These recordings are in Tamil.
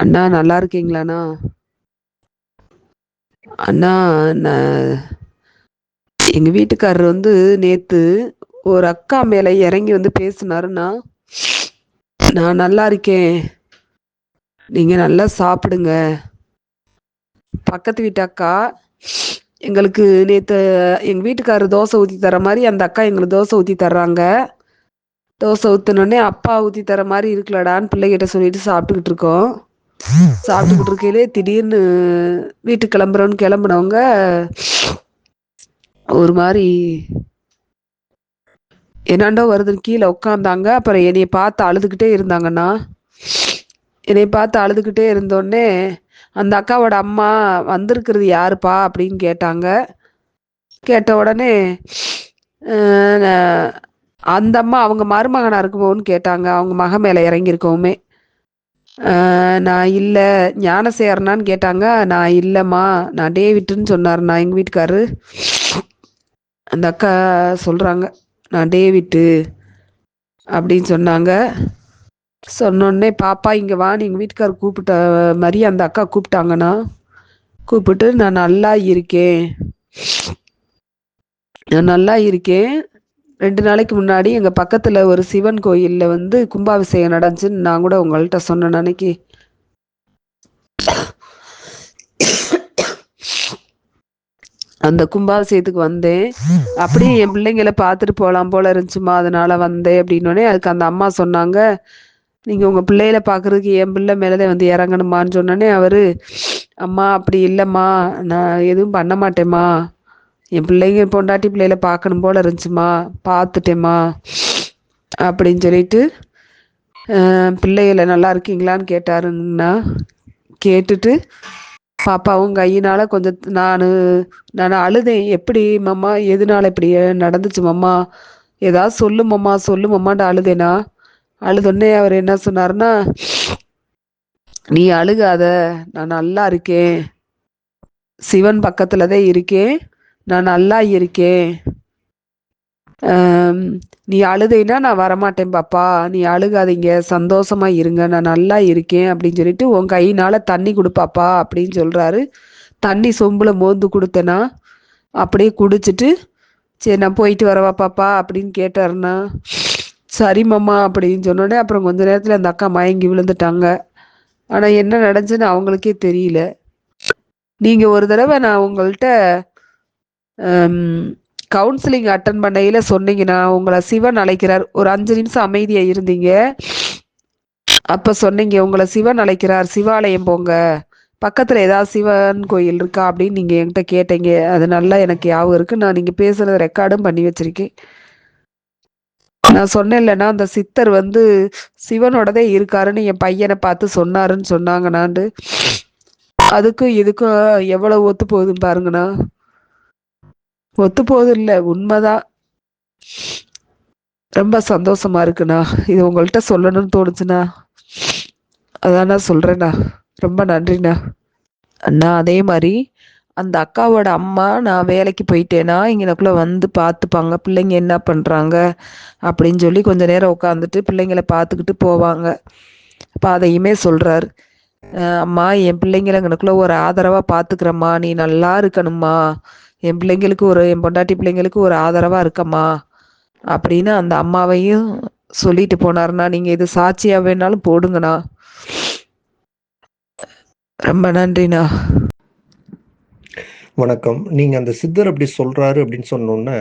அண்ணா நல்லா இருக்கீங்களாண்ணா? அண்ணா நான் எங்கள் வீட்டுக்காரர் வந்து நேற்று ஒரு அக்கா மேலே இறங்கி வந்து பேசினாருண்ணா. நான் நல்லா இருக்கேன். நீங்கள் நல்லா சாப்பிடுங்க. பக்கத்து வீட்டு அக்கா எங்களுக்கு நேற்று எங்கள் வீட்டுக்காரர் தோசை ஊற்றி தர மாதிரி அந்த அக்கா எங்களுக்கு தோசை ஊற்றி தர்றாங்க. தோசை ஊற்றினோடனே அப்பா ஊற்றி தர மாதிரி இருக்கலடான்னு பிள்ளைகிட்ட சொல்லிட்டு சாப்பிட்டுக்கிட்டு இருக்கோம். சாப்பிட்டுக்கிட்டு இருக்கையிலே திடீர்னு வீட்டுக்கு கிளம்புறோன்னு கிளம்புனவங்க ஒரு மாதிரி என்னாண்டோ வருதுன்னு கீழே உட்காந்தாங்க அப்புறம் என்னைய பார்த்து அழுதுகிட்டே இருந்தாங்கண்ணா. என்னை பார்த்து அழுதுகிட்டே இருந்தோடனே அந்த அக்காவோட அம்மா வந்திருக்கிறது யாருப்பா அப்படின்னு கேட்டாங்க. கேட்ட உடனே அந்த அம்மா அவங்க மருமகனாக இருக்குமோன்னு கேட்டாங்க. அவங்க மக மேலே இறங்கியிருக்கவுமே. நான் இல்லை. ஞானசேகரனான்னு கேட்டாங்க. நான் இல்லைம்மா. நான் டேவிட்டுன்னு சொன்னார். நான் எங்கள் வீட்டுக்காரு. அந்த அக்கா சொல்கிறாங்க நான் டேவிட்டு அப்படின்னு சொன்னாங்க. சொன்னோடனே பாப்பா இங்கே வா. எங்கள் வீட்டுக்காரர் கூப்பிட்ட மாதிரி அந்த அக்கா கூப்பிட்டாங்கண்ணா கூப்பிட்டு நான் நல்லா இருக்கேன். நான் நல்லா இருக்கேன். ரெண்டு நாளைக்கு முன்னாடி எங்கள் பக்கத்தில் ஒரு சிவன் கோயிலில் வந்து கும்பாபிஷேகம் நடந்துச்சுன்னு நான் கூட உங்கள்கிட்ட சொன்னேன் அன்னைக்கு. அந்த கும்பாபிஷேகத்துக்கு வந்தேன். அப்படியே என் பிள்ளைங்களை பார்த்துட்டு போகலாம் போல இருந்துச்சுமா அதனால வந்தேன் அப்படின்னோடனே அதுக்கு அந்த அம்மா சொன்னாங்க நீங்கள் உங்கள் பிள்ளைகளை பார்க்குறதுக்கு என் பிள்ளை மேலே வந்து இறங்கணுமான்னு சொன்னோடனே அவர் அம்மா அப்படி இல்லைம்மா நான் எதுவும் பண்ண மாட்டேம்மா. என் பிள்ளைங்க பொண்டாட்டி பிள்ளைகளை பார்க்கணும் போல இருந்துச்சுமா பார்த்துட்டேம்மா. அப்படின்னு சொல்லிட்டு பிள்ளைகளை நல்லா இருக்கீங்களான்னு கேட்டாருங்கண்ணா கேட்டுட்டு பாப்பாவும் கையினால் கொஞ்சம் நான் நான் அழுதேன். எப்படி மம்மா எதனால இப்படி நடந்துச்சு மம்மா ஏதாவது சொல்லு மம்மா சொல்லு மம்மாண்ட அழுதேனா? அழுதொன்னே அவர் என்ன சொன்னாருன்னா நீ அழுகாத. நான் நல்லா இருக்கேன். சிவன் பக்கத்தில் தான் இருக்கேன். நான் நல்லா இருக்கேன். நீ அழுதைனா நான் வரமாட்டேன் பாப்பா. நீ அழுகாதீங்க சந்தோஷமா இருங்க நான் நல்லா இருக்கேன் அப்படின்னு சொல்லிட்டு உன் கையினால தண்ணி கொடுப்பாப்பா அப்படின்னு சொல்றாரு. தண்ணி சொம்புல மோந்து கொடுத்தனா அப்படியே குடிச்சிட்டு சரி நான் போயிட்டு வரவா பாப்பா அப்படின்னு கேட்டாருண்ணா சரி மாமா அப்படின்னு சொன்னோடனே அப்புறம் கொஞ்ச நேரத்தில் அந்த அக்கா மயங்கி விழுந்துட்டாங்க. ஆனால் என்ன நடந்துச்சுன்னு அவங்களுக்கே தெரியல. நீங்கள் ஒரு தடவை நான் உங்கள்கிட்ட கவுன்சிலிங் அட்டன் பண்ணையில் சொன்னீங்கன்னா உங்களை சிவன் அழைக்கிறார். ஒரு அஞ்சு நிமிஷம் அமைதியாக இருந்தீங்க. அப்போ சொன்னீங்க உங்களை சிவன் அழைக்கிறார். சிவாலயம் போங்க. பக்கத்தில் ஏதாவது சிவன் கோயில் இருக்கா அப்படின்னு நீங்கள் என்கிட்ட கேட்டீங்க. அது நல்லா எனக்கு ஞாபகம் இருக்குது நான் நீங்கள் பேசுகிறத ரெக்கார்டும் பண்ணி வச்சுருக்கேன். நான் சொன்னேன்லன்னா அந்த சித்தர் வந்து சிவனோடதே இருக்காருன்னு என் பையனை பார்த்து சொன்னாருன்னு சொன்னாங்கண்ணாண்டு. அதுக்கும் இதுக்கும் எவ்வளோ ஒத்து போகுதுன்னு பாருங்கண்ணா. ஒத்து போதில்லை இல்லை உண்மைதான். ரொம்ப சந்தோஷமா இருக்குண்ணா. இது உங்கள்கிட்ட சொல்லணும்னு தோணுச்சுண்ணா. அதான்ண்ணா சொல்கிறேண்ணா ரொம்ப நன்றிண்ணா. அண்ணா அதே மாதிரி அந்த அக்காவோட அம்மா நான் வேலைக்கு போயிட்டேன்னா இங்கனக்குள்ள வந்து பார்த்துப்பாங்க பிள்ளைங்க என்ன பண்ணுறாங்க அப்படின்னு சொல்லி கொஞ்ச நேரம் உட்காந்துட்டு பிள்ளைங்களை பார்த்துக்கிட்டு போவாங்க. அப்போ அதையுமே சொல்கிறார் அம்மா என் பிள்ளைங்களை இங்கனக்குள்ளே ஒரு ஆதரவாக பார்த்துக்கிறம்மா நீ நல்லா இருக்கணும்மா. என் பிள்ளைங்களுக்கு ஒரு என் பொண்டாட்டி பிள்ளைங்களுக்கு ஒரு ஆதரவாக இருக்கம்மா. அப்படின்னு அந்த அம்மாவையும் சொல்லிட்டு போனாருண்ணா. நீங்கள் இது சாட்சியாக வேணாலும் போடுங்கண்ணா. ரொம்ப நன்றிண்ணா. வணக்கம். நீங்கள் அந்த சித்தர் அப்படி சொல்கிறாரு அப்படின்னு சொன்னோன்னே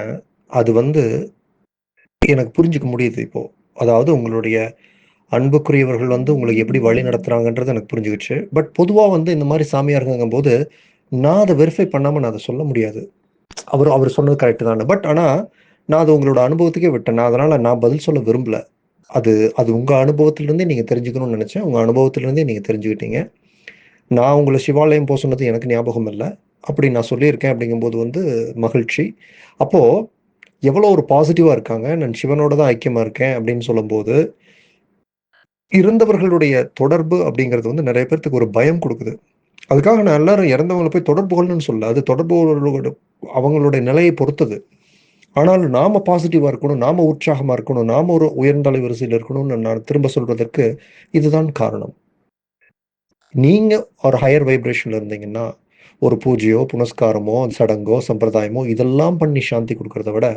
அது வந்து எனக்கு புரிஞ்சுக்க முடியுது இப்போது அதாவது உங்களுடைய அன்புக்குரியவர்கள் வந்து உங்களுக்கு எப்படி வழி நடத்துறாங்கன்றது எனக்கு புரிஞ்சுக்கிச்சு. பட் பொதுவாக வந்து இந்த மாதிரி சாமியாருங்கும் போது நான் அதை வெரிஃபை பண்ணாமல் நான் அதை சொல்ல முடியாது. அவர் அவர் சொன்னது கரெக்டு தானே பட் ஆனால் நான் அது உங்களோட அனுபவத்துக்கே விட்டேன். நான் அதனால் நான் பதில் சொல்ல விரும்பல. அது அது உங்கள் அனுபவத்திலேருந்தே நீங்கள் தெரிஞ்சுக்கணும்னு நினச்சேன். உங்கள் அனுபவத்திலேருந்தே நீங்கள் தெரிஞ்சுக்கிட்டீங்க. நான் உங்களை சிவாலயம் போக சொன்னது எனக்கு ஞாபகம் இல்லை. அப்படி நான் சொல்லியிருக்கேன் அப்படிங்கும்போது வந்து மகிழ்ச்சி. அப்போது எவ்வளோ ஒரு பாசிட்டிவாக இருக்காங்க. நான் சிவனோட தான் ஐக்கியமாக இருக்கேன் அப்படின்னு சொல்லும்போது இருந்தவர்களுடைய தொடர்பு அப்படிங்கிறது வந்து நிறைய பேர்த்துக்கு ஒரு பயம் கொடுக்குது. அதுக்காக நான் எல்லாரும் இறந்தவங்களை போய் தொடர்பு கொள்ளணும்னு சொல்ல அது தொடர்பு அவங்களுடைய நிலையை பொறுத்தது. ஆனாலும் நாம பாசிட்டிவாக இருக்கணும் நாம உற்சாகமாக இருக்கணும் நாம ஒரு உயர்ந்த வரிசையில் இருக்கணும்னு நான் திரும்ப சொல்கிறதுக்கு இதுதான் காரணம். நீங்கள் ஒரு ஹையர் வைப்ரேஷனில் இருந்தீங்கன்னா ஒரு பூஜையோ புனஸ்காரமோ சடங்கோ சம்பிரதாயமோ இதெல்லாம் பண்ணி சாந்தி கொடுக்கறத விட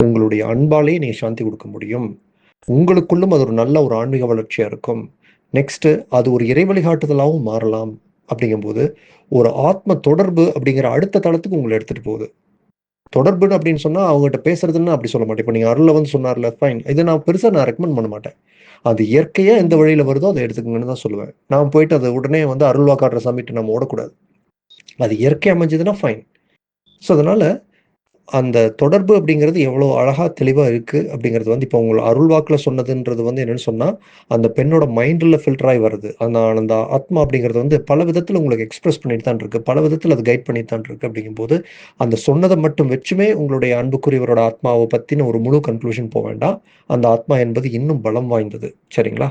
உங்களுடைய அன்பாலேயே நீங்கள் சாந்தி கொடுக்க முடியும். உங்களுக்குள்ளும் அது ஒரு நல்ல ஒரு ஆன்மீக வளர்ச்சியாக இருக்கும். நெக்ஸ்ட்டு அது ஒரு இறை வழிகாட்டுதலாகவும் மாறலாம். அப்படிங்கும்போது ஒரு ஆத்ம தொடர்பு அப்படிங்கிற அடுத்த தளத்துக்கு உங்களை எடுத்துகிட்டு போகுது. தொடர்புன்னு அப்படின்னு சொன்னால் அவங்ககிட்ட பேசுறதுன்னு அப்படி சொல்ல மாட்டேன். இப்போ நீங்கள் அருளை வந்து சொன்னார்ல ஃபைன் இதை நான் பெருசாக நான் ரெக்கமெண்ட் பண்ண மாட்டேன். அது இயற்கையாக எந்த வழியில் வருதோ அதை எடுத்துக்கங்கன்னு தான் சொல்லுவேன். நான் போயிட்டு அதை உடனே வந்து அருள்வா காட்டுற சமிட்டு நம்ம ஓடக்கூடாது. அது இயற்கை அமைஞ்சதுன்னா ஃபைன் ஸோ அதனால் அந்த தொடர்பு அப்படிங்கிறது எவ்வளோ அழகாக தெளிவாக இருக்குது அப்படிங்கிறது வந்து இப்போ உங்களை அருள்வாக்கில் சொன்னதுன்றது வந்து என்னென்னு சொன்னால் அந்த பெண்ணோட மைண்டில் ஃபில்டராகி வருது. அந்த அந்த ஆத்மா அப்படிங்கிறது வந்து பல விதத்தில் உங்களுக்கு எக்ஸ்பிரஸ் பண்ணிட்டு தான் இருக்குது பல விதத்தில் அது கைட் பண்ணி தான் இருக்குது அப்படிங்கும்போது அந்த சொன்னதை மட்டும் வச்சுமே உங்களுடைய அன்புக்குரியவரோட ஆத்மாவை பற்றின ஒரு முழு கன்க்ளூஷன் போக வேண்டாம். அந்த ஆத்மா என்பது இன்னும் பலம் வாய்ந்தது. சரிங்களா?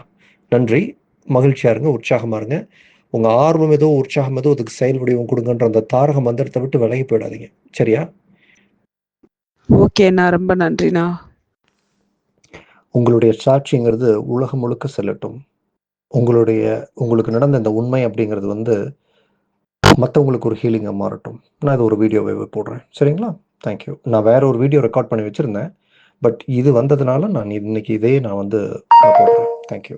நன்றி. மகிழ்ச்சியாக இருங்க உற்சாகமாக இருங்க. உங்கள் ஆர்வம் ஏதோ உற்சாகம் ஏதோ அதுக்கு செயல் வடிவம் கொடுங்கன்ற அந்த தாரக மந்திரத்தை விட்டு விலகி போயிடாதீங்க. சரியா? ஓகேண்ணா ரொம்ப நன்றிண்ணா. உங்களுடைய சாட்சிங்கிறது உலகம் முழுக்க செல்லட்டும். உங்களுடைய உங்களுக்கு நடந்த இந்த உண்மை அப்படிங்கிறது வந்து மற்றவங்களுக்கு ஒரு ஹீலிங்காக மாறட்டும். நான் இது ஒரு வீடியோவை போடுறேன். சரிங்களா? தேங்க்யூ நான் வேற ஒரு வீடியோ ரெக்கார்ட் பண்ணி வச்சுருந்தேன். பட் இது வந்ததுனால நான் இன்னைக்கு இதே நான் வந்து நான் போடுறேன். தேங்க்யூ